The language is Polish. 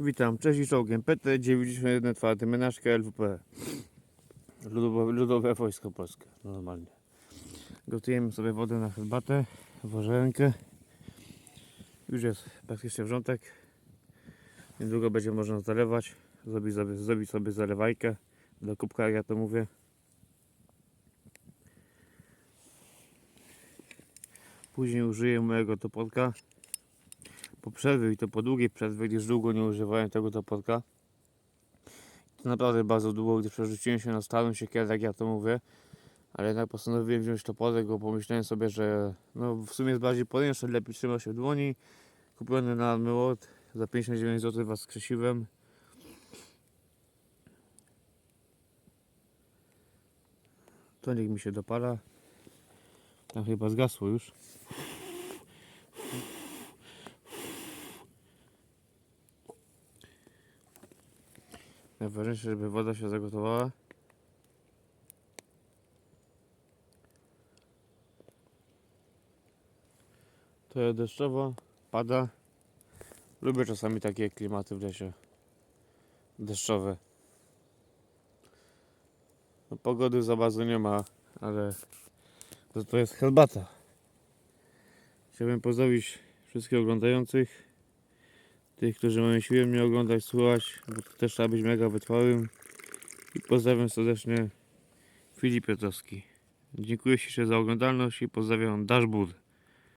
Witam, cześć i czołgiem. PT91 twardy, menażka LWP. Ludowe, Ludowe Wojsko Polskie, normalnie. Gotujemy sobie wodę na herbatę, warzenkę. Już jest praktycznie wrzątek. Niedługo będzie można zalewać. Zrobić sobie, zrobić sobie zalewajkę do kubka, jak ja to mówię. Później użyję mojego toporka po przerwie i to po długiej przerwie, gdyż długo nie używałem tego toporka. To naprawdę bardzo długo, gdy przerzuciłem się na starą siekierę, jak ja to mówię. Ale jednak postanowiłem wziąć toporek, bo pomyślałem sobie, że no w sumie jest bardziej poręczny, lepiej trzyma się w dłoni. Kupiony na Army za 59 zł was skrzesiłem. To niech mi się dopala. Tam chyba zgasło już. Najważniejsze, żeby woda się zagotowała. To jest deszczowo, pada. Lubię czasami takie klimaty w lesie. Deszczowe. No, pogody za bardzo nie ma, ale to, to jest herbata. Chciałbym pozdrowić wszystkich oglądających. Tych, którzy mają siłę mnie oglądać, słuchać, bo to też trzeba być mega wytrwałym. I pozdrawiam serdecznie Filip Piotrowski. Dziękuję Ci za oglądalność i pozdrawiam Dashboard.